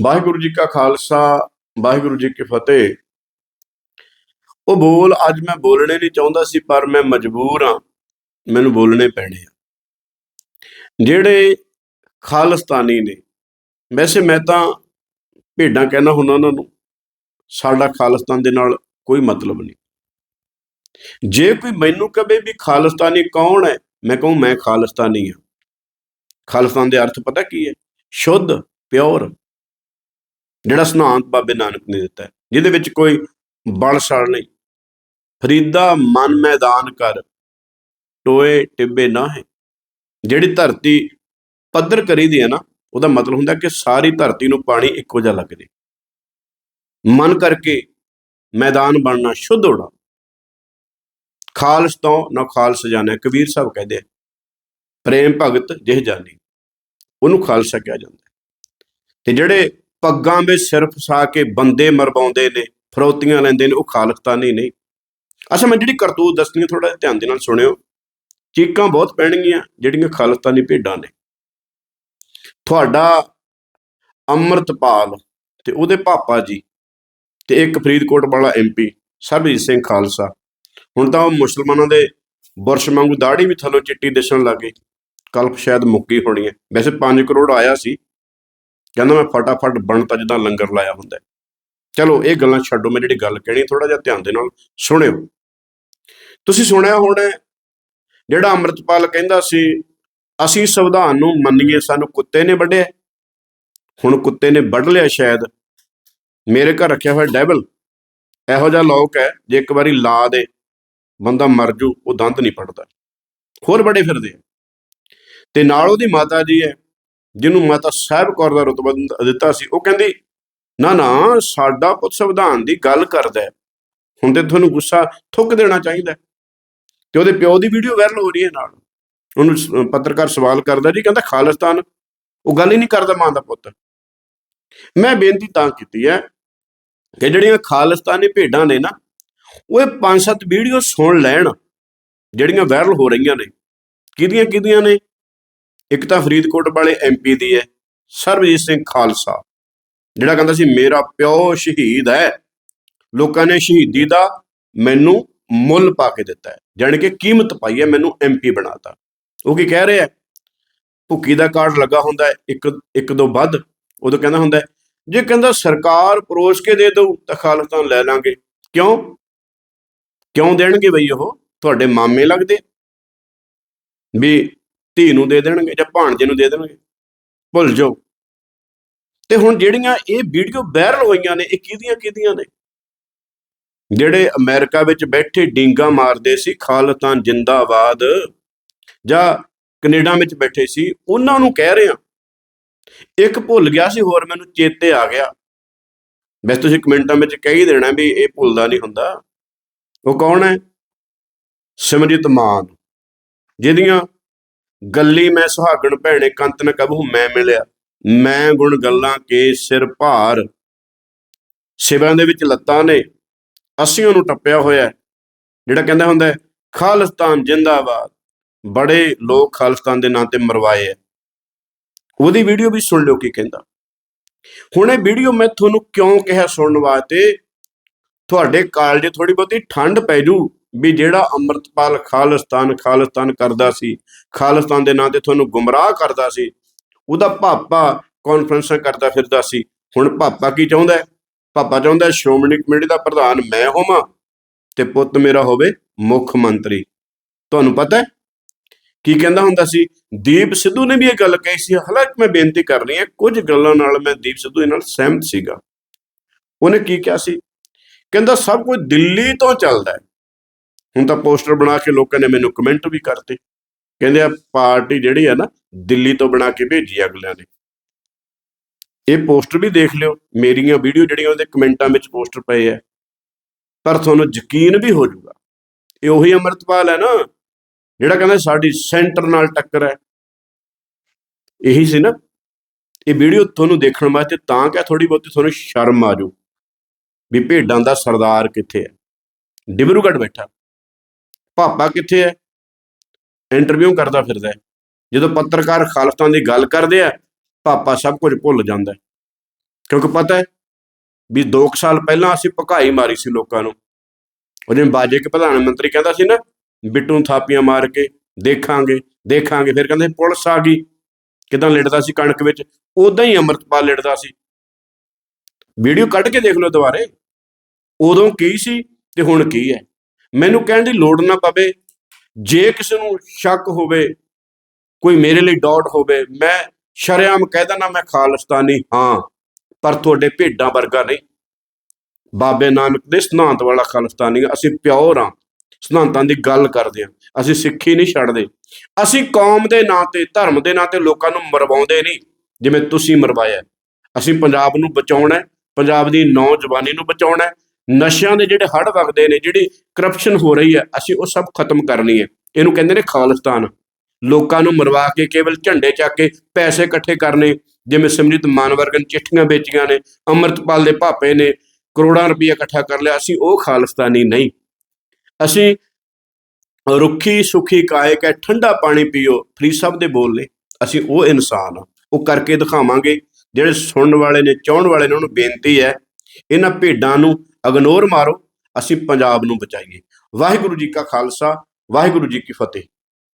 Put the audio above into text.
ਵਾਹਿਗੁਰੂ ਜੀ ਕਾ ਖਾਲਸਾ, ਵਾਹਿਗੁਰੂ ਜੀ ਕੀ ਫਤਿਹ। ਉਹ ਬੋਲ, ਅੱਜ ਮੈਂ ਬੋਲਣੇ ਨਹੀਂ ਚਾਹੁੰਦਾ ਸੀ, ਪਰ ਮੈਂ ਮਜਬੂਰ ਹਾਂ। ਮੈਨੂੰ ਬੋਲਣੇ ਪੈਣੇ ਆ। ਜਿਹੜੇ ਖਾਲਸਤਾਨੀ ਨੇ, ਵੈਸੇ ਮੈਂ ਤਾਂ ਭੇਡਾਂ ਕਹਿਣਾ ਹੁੰਦਾ ਉਹਨਾਂ ਨੂੰ, ਸਾਡਾ ਖਾਲਿਸਤਾਨ ਦੇ ਨਾਲ ਕੋਈ ਮਤਲਬ ਨਹੀਂ। ਜੇ ਕੋਈ ਮੈਨੂੰ ਕਵੇ ਵੀ ਖਾਲਿਸਤਾਨੀ ਕੌਣ ਹੈ, ਮੈਂ ਕਹੂੰ ਮੈਂ ਖਾਲਿਸਤਾਨੀ ਹਾਂ। ਖਾਲਿਸਤਾਨ ਦੇ ਅਰਥ ਪਤਾ ਕੀ ਹੈ? ਸ਼ੁੱਧ, ਪਿਓਰ। ਜਿਹੜਾ ਸਿਧਾਂਤ ਬਾਬੇ ਨਾਨਕ ਨੇ ਦਿੱਤਾ ਜਿਹਦੇ ਵਿੱਚ ਕੋਈ ਬਲਸ਼ਲ ਨਹੀਂ। ਫਰੀਦਾ ਮਨ ਮੈਦਾਨ ਕਰ ਟੋਏ ਟਿੱਬੇ ਨਾ ਹੈ। ਜਿਹੜੀ ਧਰਤੀ ਪੱਧਰ ਕਰੀ ਦੀ ਹੈ ਨਾ ਉਹਦਾ ਮਤਲਬ ਹੁੰਦਾ ਕਿ ਸਾਰੀ ਧਰਤੀ ਨੂੰ ਪਾਣੀ ਇੱਕੋ ਜਿਹਾ ਲੱਗ ਜੇ। ਮਨ ਕਰਕੇ ਮੈਦਾਨ ਬਣਨਾ ਸ਼ੁੱਧ ਹੋਣਾ। ਖਾਲਸ ਤੋਂ ਨਾ ਖਾਲਸ ਜਾਣਿਆ ਕਬੀਰ ਸਾਹਿਬ ਕਹਿੰਦੇ ਆ, ਪ੍ਰੇਮ ਭਗਤ ਜਿਹ ਜਾਣੀ ਉਹਨੂੰ ਖਾਲਸਾ ਕਿਹਾ ਜਾਂਦਾ ਤੇ ਜਿਹੜੇ ਪੱਗਾਂ ਵਿੱਚ ਸਿਰ ਫਸਾ ਕੇ ਬੰਦੇ ਮਰਵਾਉਂਦੇ ਨੇ, ਫਰੋਤੀਆਂ ਲੈਂਦੇ ਨੇ, ਉਹ ਖਾਲਸਤਾਨੀ ਨਹੀਂ ਅੱਛਾ, ਮੈਂ ਜਿਹੜੀ ਕਰਤੂਤ ਦੱਸਣੀ ਥੋੜਾ ਜਿਹਾ ਧਿਆਨ ਦੇ ਨਾਲ ਸੁਣਿਓ। ਚੀਕਾਂ ਬਹੁਤ ਪੈਣਗੀਆਂ, ਜਿਹੜੀਆਂ ਖਾਲਸਤਾਨੀ ਭੇਡਾਂ ਨੇ। ਤੁਹਾਡਾ ਅੰਮ੍ਰਿਤਪਾਲ ਤੇ ਉਹਦੇ ਪਾਪਾ ਜੀ ਤੇ ਇੱਕ ਫਰੀਦਕੋਟ ਵਾਲਾ ਐਮਪੀ ਸਰਬਜੀਤ ਸਿੰਘ ਖਾਲਸਾ। ਹੁਣ ਤਾਂ ਉਹ ਮੁਸਲਮਾਨਾਂ ਦੇ ਬੁਰਸ਼ ਵਾਂਗੂ ਦਾੜੀ ਵੀ ਥੱਲੋਂ ਚਿੱਟੀ ਦਿਸਣ ਲੱਗ ਗਈ। ਕਲਪ ਸ਼ਾਇਦ ਮੁੱਕੀ ਹੋਣੀ ਹੈ। ਵੈਸੇ 5 ਕਰੋੜ ਆਇਆ ਸੀ। ਕਹਿੰਦਾ ਮੈਂ ਫਟਾਫਟ ਬਣਤਾ ਜਿੱਦਾਂ ਲੰਗਰ ਲਾਇਆ ਹੁੰਦਾ ਚਲੋ, ਇਹ ਗੱਲਾਂ ਛੱਡੋ, ਮੈਂ ਜਿਹੜੀ ਗੱਲ ਕਹਿਣੀ ਥੋੜਾ ਜਿਹਾ ਧਿਆਨ ਦੇ ਨਾਲ ਸੁਣਿਓ। ਤੁਸੀਂ ਸੁਣਿਆ ਹੋਣਾ ਜਿਹੜਾ ਅੰਮ੍ਰਿਤਪਾਲ ਕਹਿੰਦਾ ਸੀ, ਅਸੀਂ ਸੰਵਿਧਾਨ ਨੂੰ ਮੰਨੀਏ, ਸਾਨੂੰ ਕੁੱਤੇ ਨੇ ਵੱਢਿਆ ਹੁਣ ਕੁੱਤੇ ਨੇ ਵੱਢ ਲਿਆ ਸ਼ਾਇਦ। ਮੇਰੇ ਘਰ ਰੱਖਿਆ ਹੋਇਆ ਡੈਵਲ। ਇਹੋ ਜਿਹਾ ਲੋਕ ਹੈ, ਜੇ ਇੱਕ ਵਾਰੀ ਲਾ ਦੇ, ਬੰਦਾ ਮਰ ਜੂ, ਉਹ ਦੰਦ ਨਹੀਂ ਪੜਦਾ ਹੋਰ ਬੜੇ ਫਿਰਦੇ ਤੇ ਨਾਲ ਉਹਦੀ ਮਾਤਾ ਜੀ ਹੈ ਜਿਹਨੂੰ ਮਾਤਾ ਸਾਹਿਬ ਕੌਰ ਦਾ ਰਤਬਾ ਦਿੱਤਾ ਸੀ, ਉਹ ਕਹਿੰਦੀ, ਨਾ ਨਾ, ਸਾਡਾ ਪੁੱਤ ਸੰਵਿਧਾਨ ਦੀ ਗੱਲ ਕਰਦਾ ਹੈ। ਹੁਣ ਤੇ ਤੁਹਾਨੂੰ ਗੁੱਸਾ ਥੁੱਕ ਦੇਣਾ ਚਾਹੀਦਾ ਤੇ ਉਹਦੇ ਪਿਓ ਦੀ ਵੀਡੀਓ ਵਾਇਰਲ ਹੋ ਰਹੀ ਹੈ ਨਾਲ। ਉਹਨੂੰ ਪੱਤਰਕਾਰ ਸਵਾਲ ਕਰਦਾ ਜੀ, ਕਹਿੰਦਾ, ਖਾਲਿਸਤਾਨ, ਉਹ ਗੱਲ ਹੀ ਨਹੀਂ ਕਰਦਾ ਮਾਂ ਦਾ ਪੁੱਤ। ਮੈਂ ਬੇਨਤੀ ਤਾਂ ਕੀਤੀ ਹੈ ਕਿ ਜਿਹੜੀਆਂ ਖਾਲਿਸਤਾਨੀ ਭੇਡਾਂ ਨੇ ਨਾ, ਉਹ ਇਹ ਪੰਜ ਸੱਤ ਵੀਡੀਓ ਸੁਣ ਲੈਣ, ਜਿਹੜੀਆਂ ਵਾਇਰਲ ਹੋ ਰਹੀਆਂ ਨੇ। ਕਿਹਦੀਆਂ ਕਿਹਦੀਆਂ ਨੇ? ਇੱਕ ਤਾਂ ਫਰੀਦਕੋਟ ਵਾਲੇ ਐਮਪੀ ਦੀ ਹੈ, ਸਰਬਜੀਤ ਸਿੰਘ ਖਾਲਸਾ, ਜਿਹੜਾ ਕਹਿੰਦਾ ਸੀ, ਮੇਰਾ ਪਿਓ ਸ਼ਹੀਦ ਹੈ। ਲੋਕਾਂ ਨੇ ਸ਼ਹੀਦੀ ਦਾ ਮੈਨੂੰ ਮੁੱਲ ਪਾ ਕੇ ਦਿੱਤਾ ਹੈ, ਜਾਣੀ ਕਿ ਕੀਮਤ ਪਾਈ ਹੈ ਮੈਨੂੰ ਐਮਪੀ ਬਣਾਤਾ। ਉਹ ਕੀ ਕਹਿ ਰਿਹਾ ਭੁੱਕੀ ਦਾ ਕਾਰਡ ਲੱਗਾ ਹੁੰਦਾ ਹੈ, ਇੱਕ ਇੱਕ ਦੋ ਵੱਧ ਉਦੋਂ ਕਹਿੰਦਾ ਹੁੰਦਾ ਜੇ ਕਹਿੰਦਾ ਸਰਕਾਰ ਪਰੋਸ ਕੇ ਦੇ ਦਊ ਤਾਂ ਖਾਲਿਸਤਾਨ ਲੈ ਲਾਂਗੇ। ਕਿਉਂ? ਕਿਉਂ ਦੇਣਗੇ ਬਈ ਉਹ? ਤੁਹਾਡੇ ਮਾਮੇ ਲੱਗਦੇ। ਵੀ ਧੀ ਨੂੰ ਦੇ ਦੇਣਗੇ ਜਾਂ ਭਾਣਜੇ ਨੂੰ ਦੇ ਦੇਣਗੇ? ਭੁੱਲ ਜਾਓ। ਤੇ ਹੁਣ ਜਿਹੜੀਆਂ ਇਹ ਵੀਡੀਓ ਵਾਇਰਲ ਹੋਈਆਂ ਨੇ, ਇਹ ਕਿਹਦੀਆਂ ਕਿਹਦੀਆਂ ਨੇ? ਜਿਹੜੇ ਅਮਰੀਕਾ ਵਿੱਚ ਬੈਠੇ ਡਿੰਗਾ ਮਾਰਦੇ ਸੀ ਖਾਲਿਸਤਾਨ ਜਿੰਦਾਬਾਦ, ਜਾਂ ਕੈਨੇਡਾ ਵਿੱਚ ਬੈਠੇ ਸੀ, ਉਹਨਾਂ ਨੂੰ ਕਹਿ ਰਹੇ। ਆ ਇੱਕ ਭੁੱਲ ਗਿਆ ਸੀ, ਹੋਰ ਮੈਨੂੰ ਚੇਤੇ ਆ ਗਿਆ। ਵੈਸੇ ਤੁਸੀਂ ਕਮੈਂਟਾਂ ਵਿੱਚ ਕਹਿ ਹੀ ਦੇਣਾ ਵੀ ਇਹ ਭੁੱਲਦਾ ਨਹੀਂ ਹੁੰਦਾ। ਉਹ ਕੌਣ ਹੈ? ਸਿਮਰਜੀਤ ਮਾਨ, ਜਿਹਦੀਆਂ ਗੱਲੀ ਮੈਂ ਸੁਹਾਗਣ ਭੈਣੇ ਕੰਤ ਨ ਕਬਹੂ ਮੈਂ ਮਿਲਿਆ। ਮੈਂ ਗੁਣ ਗੱਲਾਂ ਕੇ ਸਿਰ ਭਾਰ। ਸਿਵਿਆਂ ਦੇ ਵਿੱਚ ਲੱਤਾਂ ਨੇ ਅਸੀਂ ਉਹਨੂੰ ਟੱਪਿਆ ਹੋਇਆ। ਜਿਹੜਾ ਕਹਿੰਦਾ ਹੁੰਦਾ ਹੈ, ਖਾਲਿਸਤਾਨ ਜਿੰਦਾਬਾਦ। ਬੜੇ ਲੋਕ ਖਾਲਸਤਾਨ ਦੇ ਨਾਂ ਤੇ ਮਰਵਾਏ ਹੈ ਉਹਦੀ ਵੀਡੀਓ ਵੀ ਸੁਣ ਲਿਓ ਕੀ ਕਹਿੰਦਾ। ਹੁਣ ਇਹ ਵੀਡੀਓ ਮੈਂ ਤੁਹਾਨੂੰ ਕਿਉਂ ਕਿਹਾ ਸੁਣਨ ਵਾਸਤੇ? ਤੁਹਾਡੇ ਕਾਲਜੇ ਥੋੜੀ ਬਹੁਤੀ ਠੰਡ ਪੈ ਜੂ। ਵੀ ਜਿਹੜਾ ਅੰਮ੍ਰਿਤਪਾਲ ਖਾਲਿਸਤਾਨ ਖਾਲਿਸਤਾਨ ਕਰਦਾ ਸੀ, ਖਾਲਿਸਤਾਨ ਦੇ ਨਾਂ ਤੇ ਤੁਹਾਨੂੰ ਗੁੰਮਰਾਹ ਕਰਦਾ ਸੀ, ਉਹਦਾ ਭਾਪਾ ਕਾਨਫਰੰਸਾਂ ਕਰਦਾ ਫਿਰਦਾ ਸੀ। ਹੁਣ ਭਾਪਾ ਕੀ ਚਾਹੁੰਦਾ ਹੈ? ਪਾਪਾ ਚਾਹੁੰਦਾ ਸ਼੍ਰੋਮਣੀ ਕਮੇਟੀ ਦਾ ਪ੍ਰਧਾਨ ਮੈਂ ਹੋਵਾਂ ਤੇ ਪੁੱਤ ਮੇਰਾ ਹੋਵੇ ਮੁੱਖ ਮੰਤਰੀ। ਤੁਹਾਨੂੰ ਪਤਾ ਹੈ? ਕੀ ਕਹਿੰਦਾ ਹੁੰਦਾ ਸੀ? ਦੀਪ ਸਿੱਧੂ ਨੇ ਵੀ ਇਹ ਗੱਲ ਕਹੀ ਸੀ, ਹਾਲਾਂਕਿ ਮੈਂ ਬੇਨਤੀ ਕਰ ਰਹੀ ਹਾਂ, ਕੁਝ ਗੱਲਾਂ ਨਾਲ ਮੈਂ ਦੀਪ ਸਿੱਧੂ ਦੇ ਨਾਲ ਸਹਿਮਤ ਸੀਗਾ। ਉਹਨੇ ਕੀ ਕਿਹਾ ਸੀ? ਕਹਿੰਦਾ ਸਭ ਕੁਝ ਦਿੱਲੀ ਤੋਂ ਚੱਲਦਾ ਹੈ। ਹੁਣ ਤਾਂ ਪੋਸਟਰ ਬਣਾ ਕੇ ਲੋਕਾਂ ਨੇ ਮੈਨੂੰ ਕਮੈਂਟ ਵੀ ਕਰਤੇ। ਕਹਿੰਦੇ ਆ, ਪਾਰਟੀ ਜਿਹੜੀ ਹੈ ਨਾ, ਦਿੱਲੀ ਤੋਂ ਬਣਾ ਕੇ ਭੇਜੀ ਅਗਲਿਆਂ ਨੇ। ਇਹ ਪੋਸਟਰ ਵੀ ਦੇਖ ਲਿਓ, ਮੇਰੀਆਂ ਵੀਡੀਓ ਜਿਹੜੀਆਂ ਉਹਦੇ ਕਮੈਂਟਾਂ ਵਿੱਚ ਪੋਸਟਰ ਪਏ ਆ। ਪਰ ਤੁਹਾਨੂੰ ਯਕੀਨ ਵੀ ਹੋ ਜਾਊਗਾ ਇਹ ਉਹੀ ਅਮਰਤਪਾਲ ਹੈ ਨਾ, ਜਿਹੜਾ ਕਹਿੰਦਾ ਸਾਡੀ ਸੈਂਟਰ ਨਾਲ ਟੱਕਰ ਹੈ। ਇਹੀ ਸੀ ਨਾ, ਇਹ ਵੀਡੀਓ ਤੁਹਾਨੂੰ ਦੇਖਣ ਵਾਸਤੇ ਤਾਂ ਕਿ ਥੋੜੀ ਬਹੁਤੀ ਤੁਹਾਨੂੰ ਸ਼ਰਮ ਆ ਜਾਊ ਵੀ ਭੇਡਾਂ ਦਾ ਸਰਦਾਰ ਕਿੱਥੇ ਹੈ। ਡਿਬਰੂਗੜ੍ਹ ਬੈਠਾ। ਭਾਪਾ ਕਿੱਥੇ ਹੈ ਇੰਟਰਵਿਊ ਕਰਦਾ ਫਿਰਦਾ ਹੈ ਜਦੋਂ ਪੱਤਰਕਾਰ ਖਾਲਸਤਾਂ ਦੀ ਗੱਲ ਕਰਦੇ ਆ ਪਾਪਾ ਸਭ ਕੁਝ ਭੁੱਲ ਜਾਂਦਾ ਹੈ ਕਿਉਂਕਿ ਪਤਾ ਹੈ ਵੀ 2 ਸਾਲ ਪਹਿਲਾਂ ਅਸੀਂ ਭਕਾਈ ਮਾਰੀ ਸੀ ਲੋਕਾਂ ਨੂੰ। ਉਹਨੇ ਬਾਜੇ ਕੇ ਪ੍ਰਧਾਨ ਮੰਤਰੀ ਕਹਿੰਦਾ ਸੀ ਨਾ, ਬਿੱਟੂ ਥਾਪੀਆਂ ਮਾਰ ਕੇ ਦੇਖਾਂਗੇ ਦੇਖਾਂਗੇ, ਫਿਰ ਕਹਿੰਦੇ ਪੁਲਿਸ ਆ ਗਈ। ਕਿਦਾਂ ਲਿੜਦਾ ਸੀ ਕਣਕ ਵਿੱਚ? ਉਦਾਂ ਹੀ ਅੰਮ੍ਰਿਤਪਾਲ ਲਿੜਦਾ ਸੀ। ਵੀਡੀਓ ਕੱਢ ਕੇ ਦੇਖ ਲਓ ਦੁਬਾਰੇ। ਉਦੋਂ ਕੀ ਸੀ ਤੇ ਹੁਣ ਕੀ ਹੈ ਮੈਨੂੰ ਕਹਿਣ ਦੀ ਲੋੜ ਨਾ ਪਵੇ ਜੇ ਕਿਸੇ ਨੂੰ ਸ਼ੱਕ ਹੋਵੇ ਕੋਈ ਮੇਰੇ ਲਈ ਡਾਟ ਹੋਵੇ ਮੈਂ ਸ਼ਰੇਆਮ ਕਹਿ ਦੇਣਾ ਮੈਂ ਖਾਲਿਸਤਾਨੀ ਹਾਂ ਪਰ ਤੁਹਾਡੇ ਭੇਡਾਂ ਵਰਗਾ ਨਹੀਂ। ਬਾਬੇ ਨਾਨਕ ਦੇ ਸਿਧਾਂਤ ਵਾਲਾ ਖਾਲਿਸਤਾਨੀ ਅਸੀਂ ਪਿਓਰ ਹਾਂ ਸਿਧਾਂਤਾਂ ਦੀ ਗੱਲ ਕਰਦੇ ਹਾਂ ਅਸੀਂ ਸਿੱਖੀ ਨਹੀਂ ਛੱਡਦੇ। ਅਸੀਂ ਕੌਮ ਦੇ ਨਾਂ ਤੇ ਧਰਮ ਦੇ ਨਾਂ ਤੇ ਲੋਕਾਂ ਨੂੰ ਮਰਵਾਉਂਦੇ ਨਹੀਂ ਜਿਵੇਂ ਤੁਸੀਂ ਮਰਵਾਇਆ। ਅਸੀਂ ਪੰਜਾਬ ਨੂੰ ਬਚਾਉਣਾ ਹੈ, ਪੰਜਾਬ ਦੀ ਨੌਜਵਾਨੀ ਨੂੰ ਬਚਾਉਣਾ ਹੈ, ਨਸ਼ਿਆਂ ਦੇ ਜਿਹੜੇ ਹੜ ਵਗਦੇ ਨੇ, ਜਿਹੜੀ ਕਰਪਸ਼ਨ ਹੋ ਰਹੀ ਹੈ, ਅਸੀਂ ਉਹ ਸਭ ਖਤਮ ਕਰਨੀ ਹੈ। ਇਹਨੂੰ ਕਹਿੰਦੇ ਨੇ ਖਾਲਿਸਤਾਨ। ਲੋਕਾਂ ਨੂੰ ਮਰਵਾ ਕੇ ਕੇਵਲ ਝੰਡੇ ਚੱਕ ਕੇ ਪੈਸੇ ਇਕੱਠੇ ਕਰਨੇ, ਜਿਵੇਂ ਸਿਮਰਿਤ ਮਾਨਵਰਗਨ ਚਿੱਠੀਆਂ ਵੇਚੀਆਂ ਨੇ, ਅੰਮ੍ਰਿਤਪਾਲ ਦੇ ਭਾਪੇ ਨੇ, ਕਰੋੜਾਂ ਰੁਪਏ ਇਕੱਠਾ ਕਰ ਲਿਆ, ਅਸੀਂ ਉਹ ਖਾਲਿਸਤਾਨੀ ਨਹੀਂ। ਅਸੀਂ ਰੁੱਖੀ ਸੁਖੀ ਕਾਇ ਕੈ ਠੰਡਾ ਪਾਣੀ ਪੀਓ, ਫਰੀਦ ਸਾਹਿਬ ਦੇ ਬੋਲ ਨੇ, ਅਸੀਂ ਉਹ ਇਨਸਾਨ ਆ ਉਹ ਕਰਕੇ ਦਿਖਾਵਾਂਗੇ, ਜਿਹੜੇ ਸੁਣਨ ਵਾਲੇ ਨੇ, ਚਾਹਣ ਵਾਲੇ ਨੇ, ਉਹਨੂੰ ਬੇਨਤੀ ਹੈ, ਇਹਨਾਂ ਭੇਡਾਂ ਨੂੰ ਅਗਨੋਰ ਮਾਰੋ ਅਸੀਂ ਪੰਜਾਬ ਨੂੰ ਬਚਾਈਏ। ਵਾਹਿਗੁਰੂ ਜੀ ਕਾ ਖਾਲਸਾ ਵਾਹਿਗੁਰੂ ਜੀ ਕੀ ਫਤਿਹ।